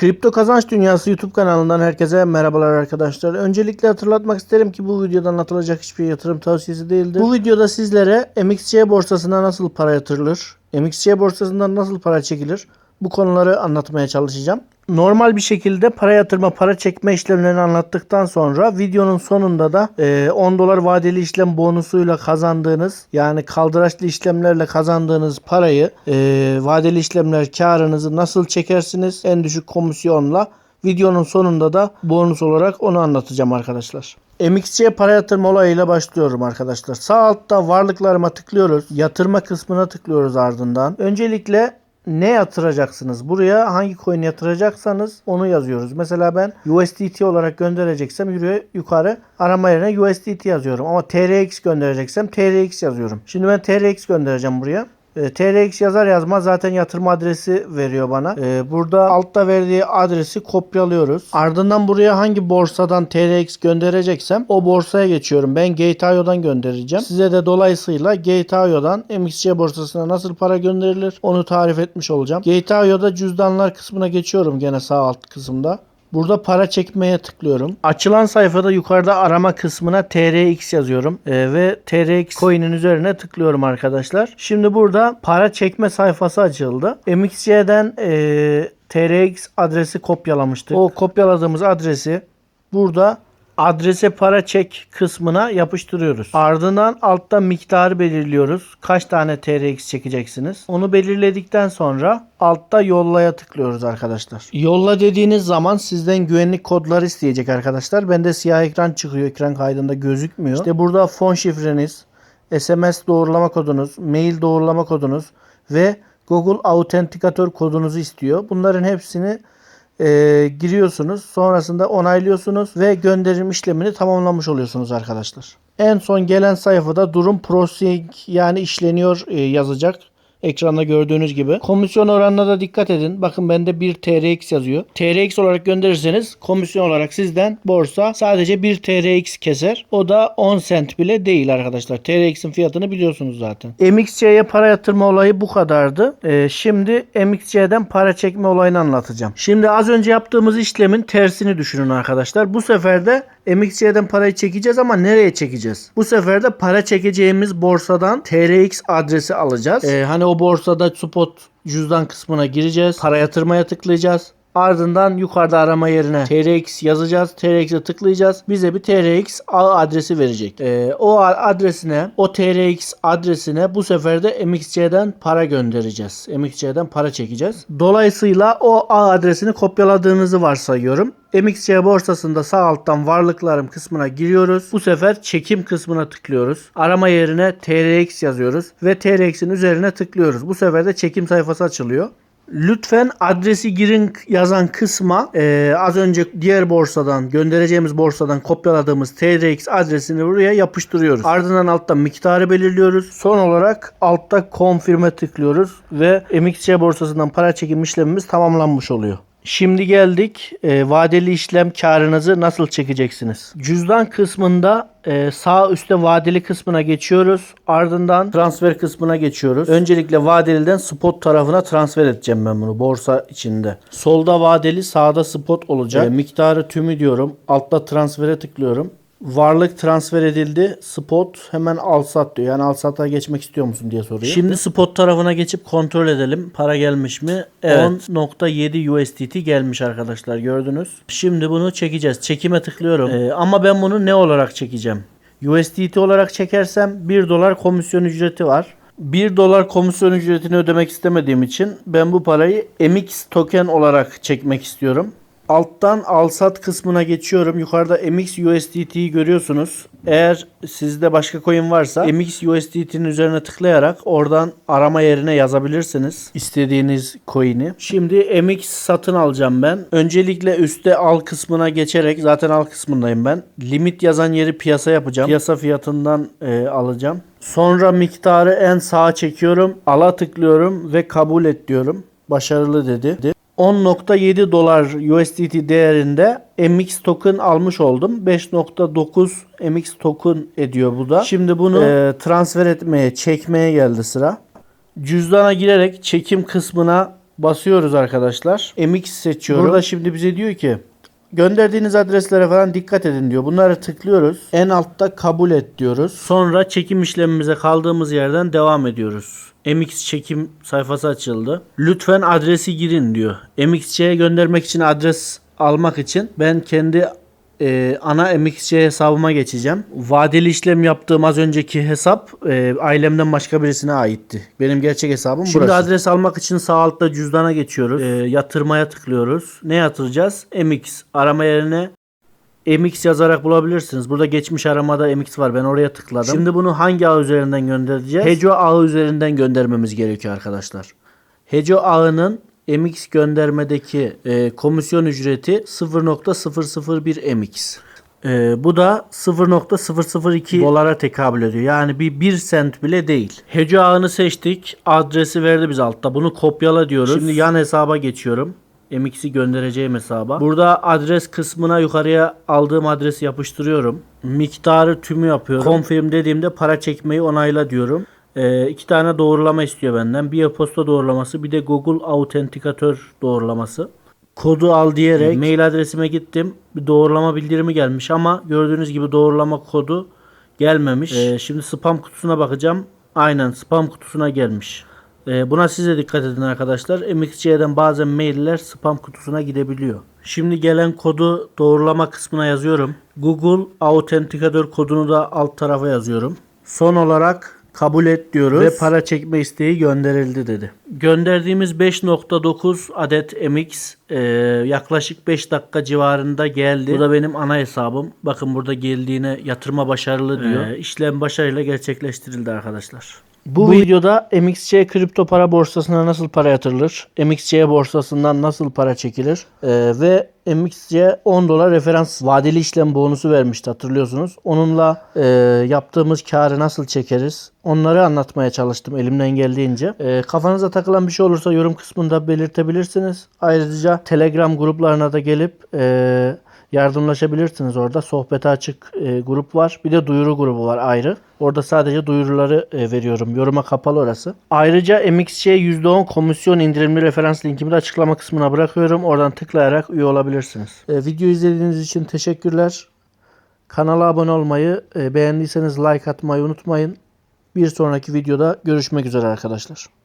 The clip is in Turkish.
Kripto Kazanç Dünyası YouTube kanalından herkese merhabalar arkadaşlar. Öncelikle hatırlatmak isterim ki bu videoda anlatılacak hiçbir yatırım tavsiyesi değildir. Bu videoda sizlere MXC borsasına nasıl para yatırılır, MXC borsasından nasıl para çekilir bu konuları anlatmaya çalışacağım. Normal bir şekilde para yatırma, para çekme işlemlerini anlattıktan sonra videonun sonunda da e, 10 dolar vadeli işlem bonusuyla kazandığınız yani kaldıraçlı işlemlerle kazandığınız parayı e, vadeli işlemler karınızı nasıl çekersiniz en düşük komisyonla videonun sonunda da bonus olarak onu anlatacağım arkadaşlar. MXC'ye para yatırma olayıyla başlıyorum arkadaşlar. Sağ altta varlıklarıma tıklıyoruz. Yatırma kısmına tıklıyoruz ardından. Öncelikle ne yatıracaksınız? Buraya hangi coin yatıracaksanız onu yazıyoruz. Mesela ben USDT olarak göndereceksem yukarı arama yerine USDT yazıyorum. Ama TRX göndereceksem TRX yazıyorum. Şimdi ben TRX göndereceğim buraya. E, TRX yazar yazmaz zaten yatırım adresi veriyor bana. E, burada altta verdiği adresi kopyalıyoruz. Ardından buraya hangi borsadan TRX göndereceksem o borsaya geçiyorum. Ben Gate.io'dan göndereceğim. Size de dolayısıyla Gate.io'dan MXC borsasına nasıl para gönderilir onu tarif etmiş olacağım. Gate.io'da cüzdanlar kısmına geçiyorum gene sağ alt kısımda. Burada para çekmeye tıklıyorum. Açılan sayfada yukarıda arama kısmına TRX yazıyorum. Ee, ve TRX coin'in üzerine tıklıyorum arkadaşlar. Şimdi burada para çekme sayfası açıldı. MXC'den e, TRX adresi kopyalamıştık. O kopyaladığımız adresi burada adrese para çek kısmına yapıştırıyoruz. Ardından altta miktarı belirliyoruz. Kaç tane TRX çekeceksiniz? Onu belirledikten sonra altta yollaya tıklıyoruz arkadaşlar. Yolla dediğiniz zaman sizden güvenlik kodları isteyecek arkadaşlar. Bende siyah ekran çıkıyor. Ekran kaydında gözükmüyor. İşte burada fon şifreniz, SMS doğrulama kodunuz, mail doğrulama kodunuz ve Google Authenticator kodunuzu istiyor. Bunların hepsini e, giriyorsunuz. Sonrasında onaylıyorsunuz ve gönderim işlemini tamamlamış oluyorsunuz arkadaşlar. En son gelen sayfada durum processing yani işleniyor e, yazacak. Ekranda gördüğünüz gibi. Komisyon oranına da dikkat edin. Bakın bende 1 TRX yazıyor. TRX olarak gönderirseniz komisyon olarak sizden borsa sadece 1 TRX keser. O da 10 sent bile değil arkadaşlar. TRX'in fiyatını biliyorsunuz zaten. MXC'ye para yatırma olayı bu kadardı. Ee, şimdi MXC'den para çekme olayını anlatacağım. Şimdi az önce yaptığımız işlemin tersini düşünün arkadaşlar. Bu sefer de MXC'den parayı çekeceğiz ama nereye çekeceğiz? Bu sefer de para çekeceğimiz borsadan TRX adresi alacağız. Ee, hani o borsada spot cüzdan kısmına gireceğiz. Para yatırmaya tıklayacağız. Ardından yukarıda arama yerine TRX yazacağız. TRX'e tıklayacağız. Bize bir TRX ağ adresi verecek. Ee, o adresine, o TRX adresine bu sefer de MXC'den para göndereceğiz. MXC'den para çekeceğiz. Dolayısıyla o ağ adresini kopyaladığınızı varsayıyorum. MXC borsasında sağ alttan varlıklarım kısmına giriyoruz. Bu sefer çekim kısmına tıklıyoruz. Arama yerine TRX yazıyoruz ve TRX'in üzerine tıklıyoruz. Bu sefer de çekim sayfası açılıyor. Lütfen adresi girin yazan kısma e, az önce diğer borsadan göndereceğimiz borsadan kopyaladığımız TRX adresini buraya yapıştırıyoruz. Ardından altta miktarı belirliyoruz. Son olarak altta confirm'e tıklıyoruz ve MXC borsasından para çekim işlemimiz tamamlanmış oluyor. Şimdi geldik e, vadeli işlem karınızı nasıl çekeceksiniz? Cüzdan kısmında e, sağ üstte vadeli kısmına geçiyoruz. Ardından transfer kısmına geçiyoruz. Öncelikle vadeliden spot tarafına transfer edeceğim ben bunu borsa içinde. Solda vadeli sağda spot olacak. E, miktarı tümü diyorum. Altta transfere tıklıyorum. Varlık transfer edildi. Spot hemen al sat diyor. Yani al sata geçmek istiyor musun diye soruyor. Şimdi spot tarafına geçip kontrol edelim. Para gelmiş mi? Evet. 10.7 USDT gelmiş arkadaşlar gördünüz. Şimdi bunu çekeceğiz. Çekime tıklıyorum. Ee, ama ben bunu ne olarak çekeceğim? USDT olarak çekersem 1 dolar komisyon ücreti var. 1 dolar komisyon ücretini ödemek istemediğim için ben bu parayı MX token olarak çekmek istiyorum. Alttan al-sat kısmına geçiyorum. Yukarıda MX USDT'yi görüyorsunuz. Eğer sizde başka coin varsa MX USDT'nin üzerine tıklayarak oradan arama yerine yazabilirsiniz istediğiniz coin'i. Şimdi MX satın alacağım ben. Öncelikle üstte al kısmına geçerek zaten al kısmındayım ben. Limit yazan yeri piyasa yapacağım. Piyasa fiyatından e, alacağım. Sonra miktarı en sağa çekiyorum. Ala tıklıyorum ve kabul et diyorum. Başarılı dedi. 10.7 dolar USDT değerinde MX token almış oldum. 5.9 MX token ediyor bu da. Şimdi bunu e, transfer etmeye, çekmeye geldi sıra. Cüzdana girerek çekim kısmına basıyoruz arkadaşlar. MX seçiyorum. Burada şimdi bize diyor ki gönderdiğiniz adreslere falan dikkat edin diyor. Bunları tıklıyoruz. En altta kabul et diyoruz. Sonra çekim işlemimize kaldığımız yerden devam ediyoruz. MX çekim sayfası açıldı. Lütfen adresi girin diyor. MXC'ye göndermek için adres almak için ben kendi e, ana MXC hesabıma geçeceğim. Vadeli işlem yaptığım az önceki hesap e, ailemden başka birisine aitti. Benim gerçek hesabım Şimdi burası. adres almak için sağ altta cüzdana geçiyoruz. E, yatırmaya tıklıyoruz. Ne yatıracağız? MX. Arama yerine MX yazarak bulabilirsiniz. Burada geçmiş aramada MX var. Ben oraya tıkladım. Şimdi bunu hangi ağ üzerinden göndereceğiz? Heco ağı üzerinden göndermemiz gerekiyor arkadaşlar. Heco ağının MX göndermedeki e, komisyon ücreti 0.001 MX. E, bu da 0.002 dolara tekabül ediyor. Yani bir 1 sent bile değil. Heco ağını seçtik. Adresi verdi biz altta. Bunu kopyala diyoruz. Şimdi yan hesaba geçiyorum. MX'i göndereceğim hesaba. Burada adres kısmına yukarıya aldığım adresi yapıştırıyorum. Miktarı tümü yapıyorum. Confirm dediğimde para çekmeyi onayla diyorum. Ee, iki tane doğrulama istiyor benden. Bir e-posta doğrulaması bir de Google Authenticator doğrulaması. Kodu al diyerek mail adresime gittim. Bir doğrulama bildirimi gelmiş ama gördüğünüz gibi doğrulama kodu gelmemiş. Ee, şimdi spam kutusuna bakacağım. Aynen spam kutusuna gelmiş. Ee, buna siz de dikkat edin arkadaşlar. MXC'den bazen mailler spam kutusuna gidebiliyor. Şimdi gelen kodu doğrulama kısmına yazıyorum. Google Authenticator kodunu da alt tarafa yazıyorum. Son olarak kabul et diyoruz ve para çekme isteği gönderildi dedi. Gönderdiğimiz 5.9 adet MX e, yaklaşık 5 dakika civarında geldi. Bu da benim ana hesabım. Bakın burada geldiğine yatırma başarılı diyor. E, işlem başarıyla gerçekleştirildi arkadaşlar. Bu, videoda MXC kripto para borsasına nasıl para yatırılır? MXC borsasından nasıl para çekilir? Ee, ve MXC 10 dolar referans vadeli işlem bonusu vermişti hatırlıyorsunuz. Onunla e, yaptığımız karı nasıl çekeriz? Onları anlatmaya çalıştım elimden geldiğince. E, kafanıza takılan bir şey olursa yorum kısmında belirtebilirsiniz. Ayrıca Telegram gruplarına da gelip e, yardımlaşabilirsiniz orada. Sohbete açık e, grup var. Bir de duyuru grubu var ayrı. Orada sadece duyuruları e, veriyorum. Yoruma kapalı orası. Ayrıca MXC %10 komisyon indirimli referans linkimi de açıklama kısmına bırakıyorum. Oradan tıklayarak üye olabilirsiniz. E, video izlediğiniz için teşekkürler. Kanala abone olmayı, e, beğendiyseniz like atmayı unutmayın. Bir sonraki videoda görüşmek üzere arkadaşlar.